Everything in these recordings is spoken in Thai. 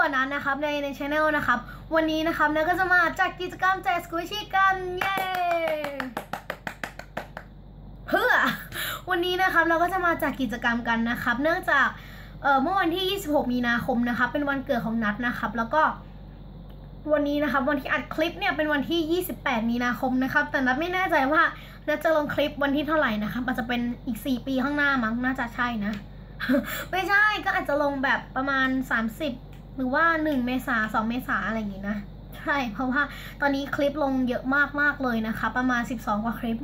กับนัทนะครับในในช anel นะครับ วันนี้นะครับเนยก็จะมาจัดกิจกรรมแจกสกูชี่กันเย้เพื่อวันนี้นะครับเราก็จะมาจัดกิจกรรมกันนะครับ เนื่องจากเอ่อเมื่อวันที่ 26 มีนาคมนะครับ เป็นวันเกิดของนัทนะครับ แล้วก็ วันนี้นะครับวันที่อัดคลิปเนี่ยเป็นวันที่ 28 มีนาคมนะครับ แต่นัทไม่แน่ใจว่านัทจะลงคลิปวันที่เท่าไหร่นะครับอาจจะเป็นอีก 4 ปีข้างหน้ามั้งน่าจะใช่นะ ไม่ใช่ก็อาจจะลงแบบประมาณ 30 หรือว่า 1 เมษา2เมษาอะไรอย่างงี้นะ ใช่ เพราะว่าตอนนี้คลิปลงเยอะมากมากๆเลยนะคะ ประมาณ 12 กว่าคลิป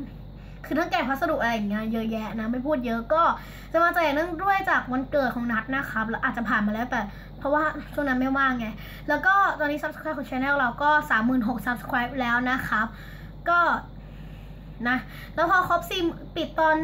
คือถ้าแกะพัสดุอะไรอย่างเงี้ยเยอะแยะนะ ไม่พูดเยอะก็จะมาแจกเนื่องด้วยจากวันเกิดของนัทนะครับแล้วอาจจะผ่านมาแล้วแต่เพราะว่าช่วงนั้นไม่ว่างไง แล้วก็ตอนนี้ subscribe ของ channel เราก็ 36,000 subscribe แล้วนะครับ ก็นะแล้วพอครบสี่ปิดตอน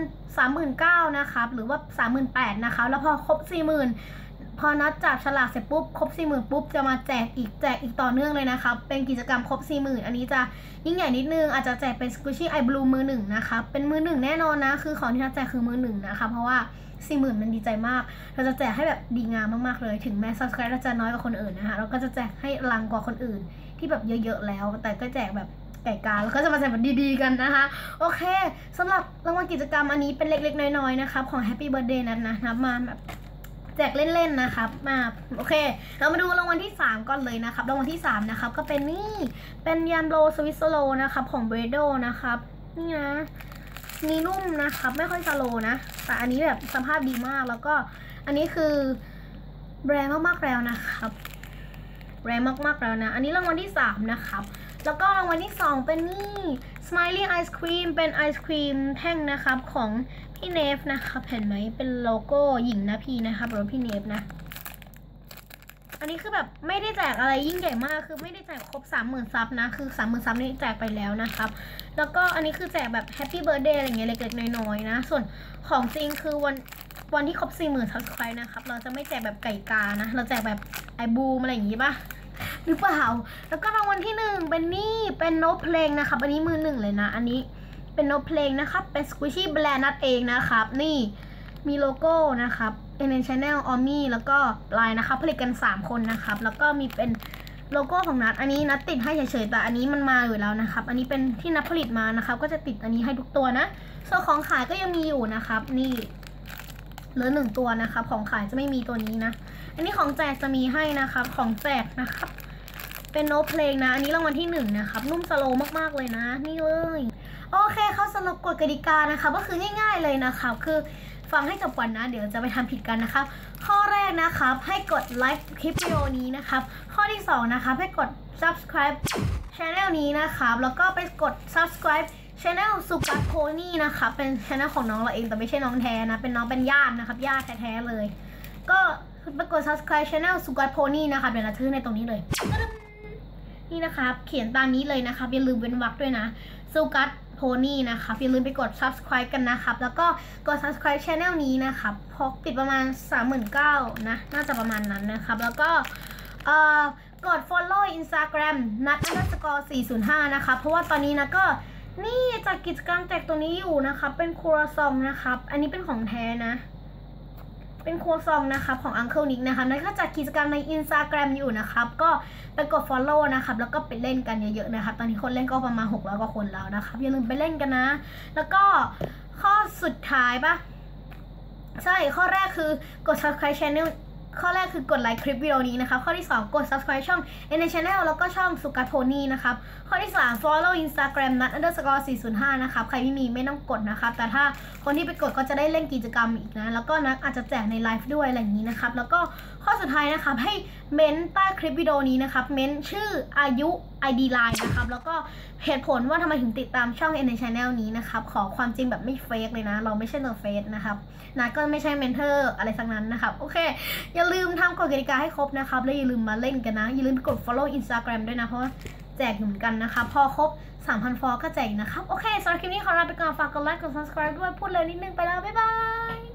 39,000นะครับหรือว่า 38,000นะคะแล้วพอครบ 40,000 พอนัดจับฉลากเสร็จปุ๊บครบ40,000ปุ๊บจะมาแจกอีกแจกอีกต่อเนื่องเลยนะครับเป็นกิจกรรมครบ40,000อันนี้จะยิ่งใหญ่นิดนึงอาจจะแจกเป็น Squishy Eye Blue มือหนึ่งนะคะเป็นมือหนึ่งแน่นอนนะคือของที่นัดแจกคือมือหนึ่งนะคะเพราะว่า40,000มันดีใจมาก เราจะแจกให้แบบดีงามมากๆเลย ถึงแม้ subscribe เราจะน้อยกว่าคนอื่นนะคะ เราก็จะแจกให้ลังกว่าคนอื่น ที่แบบเยอะๆแล้ว แต่ก็แจกแบบไก่กาแล้วก็จะมาแจกแบบดีๆกันนะคะ โอเคสำหรับรางวัลกิจกรรมอันนี้เป็นเล็กๆ น้อยๆ นะครับของ Happy Birthday นัทนะนับมาแบบ แจกเล่นๆนะครับมาโอเค เรามาดูรางวัลที่ 3ก่อนเลยนะครับรางวัลที่ 3 นะครับ ก็เป็นนี่เป็นยันโรสวิสโลนะครับของเบรโดนะครับ นี่นะนี่นุ่มนะครับ ไม่ค่อยสโลนะ แต่อันนี้แบบสภาพดีมากแล้วก็อันนี้คือแบรนด์มากๆแล้วนะครับแบรนด์มากๆแล้วนะ อันนี้รางวัลที่ 3 นะครับ แล้วก็รางวัลที่ 2 เป็นนี่ Smiling Ice Cream เป็นไอศครีมแท่งนะครับของพี่เนฟนะครับเห็นไหมเป็นโลโก้หญิงนะพี่นะครับรือว่าพี่เนฟนะ อันนี้คือแบบไม่ได้แจกอะไรยิ่งใหญ่มากคือไม่ได้แจกครบ 30,000ซับนะ คือ 30,000ซับนี่แจกไปแล้วนะครับ แล้วก็อันนี้คือแจกแบบแฮปปี้เบิร์ดเดย์อะไรเงี้ยเล็กๆน้อยๆนะ ส่วนของจริงคือวันวันที่ครบ40,000 subscribe นะครับ เราจะไม่แจกแบบไก่กานะ เราแจกแบบไอบูมอะไรอย่างงี้ป่ะ หรือเปล่า แล้วก็รางวัลที่หนึ่งเป็นนี่เป็นโน้ตเพลงนะครับ อันนี้มือหนึ่งเลยนะ อันนี้เป็นโน้ตเพลงนะครับ เป็น squishy brand นัดเองนะครับ นี่มีโลโก้นะครับ n n channel o m มี่แล้วก็ลายนะครับ ผลิตกัน 3 คนนะครับ แล้วก็มีเป็นโลโก้ของนัดอันนี้นัดติดให้เฉยๆแต่อันนี้มันมาอยู่แล้วนะครับ อันนี้เป็นที่นัดผลิตมานะครับ ก็จะติดอันนี้ให้ทุกตัวนะส่วนของขายก็ยังมีอยู่นะครับ นี่เหลือหนึ่งตัวนะครับ ของขายจะไม่มีตัวนี้นะ อันนี้ของแจกจะมีให้นะครับ ของแจกนะครับ เป็นโน้ตเพลงนะ อันนี้รางวัลที่หนึ่งนะครับ นุ่มสโลว์มากๆเลยนะ นี่เลยโอเคเขาสำหรับกฎกติกานะคะก็คือง่าย ๆเลยนะคะคือฟังให้จบก่อนนะ เดี๋ยวจะไปทำผิดกันนะครับข้อแรกนะครับให้กดไลค์คลิปวิดีโอนี้นะครับข้อที่สองนะครับให้กด subscribe channel นี้นะครับแล้วก็ไปกด subscribe channel สุกัสโพนี่นะคะเป็น channel ของน้องเราเองแต่ไม่ใช่น้องแท้นะ เป็นน้องเป็นญาตินะครับญาติแท้ๆเลย ก็ ไปกด subscribe channel สุกัสโพนี่นะคะเดี๋ยวเราทื่อในตรงนี้เลย นี่นะครับ เขียนตามนี้เลยนะครับอย่าลืมเว้นวรรคด้วยนะสุกัสโพนี่นะครับอย่าลืมไปกด subscribe กันนะครับ แล้วก็กด subscribe channel นี้นะครับพอปิดประมาณ 39,000นะน่าจะประมาณนั้นนะครับ แล้วก็เอ่อกด follow Instagram นัด underscore 405 นะคะ เพราะว่าตอนนี้นะก็นี่จัดกิจกรรมแจกตัวนี้อยู่นะคะ เป็นครัวซองนะครับ อันนี้เป็นของแท้นะ เป็นครัวซองนะครับของ Uncle Nick นะครับแล้วก็จัดกิจกรรมใน Instagram อยู่นะครับ ก็ไปกด follow นะครับ แล้วก็ไปเล่นกันเยอะๆนะครับ ตอนนี้คนเล่นก็ประมาณ600กว่าคนแล้วนะครับ อย่าลืมไปเล่นกันนะ แล้วก็ข้อสุดท้ายปะใช่ ข้อแรกคือกด subscribe channel ข้อแรกคือกดไลค์คลิปวิดีโอนี้นะครับ ข้อที่ 2 กด subscribe ช่อง n channel แล้วก็ช่องสุกัโทนี่นะครับ ข้อที่ 3 follow Instagram นัด underscore 405 นะครับ ใครไม่มีไม่ต้องกดนะครับ แต่ถ้าคนที่ไปกดก็จะได้เล่นกิจกรรมอีกนะ แล้วก็นัดอาจจะแจกในไลฟ์ด้วยอะไรอย่างนี้นะครับ แล้วก็ข้อสุดท้ายนะครับ ให้เม้นใต้คลิปวิดีโอนี้นะครับ เม้นชื่ออายุ ID line นะครับ แล้วก็เหตุผลว่าทำไมถึงติดตามช่อง n channel นี้นะครับ ขอความจริงแบบไม่เฟกเลยนะ เราไม่ใช่เนอร์เฟสนะครับนะก็ไม่ใช่เมนเทอร์อะไรสักนั้นนะครับ โอเคอย่าลืมทำกฎกติกาให้ครบนะครับ แล้วอย่าลืมมาเล่นกันนะ อย่าลืมกด follow Instagram ด้วยนะ เพราะแจกเหมือนกันนะคะ พอครบ 3,000 ฟอลก็แจกนะครับ โอเคสำหรับคลิปนี้ขอลาไปก่อน ฝากกดไลค์ กด subscribe ด้วย พูดเลยนิดนึงไปแล้ว บ๊ายบาย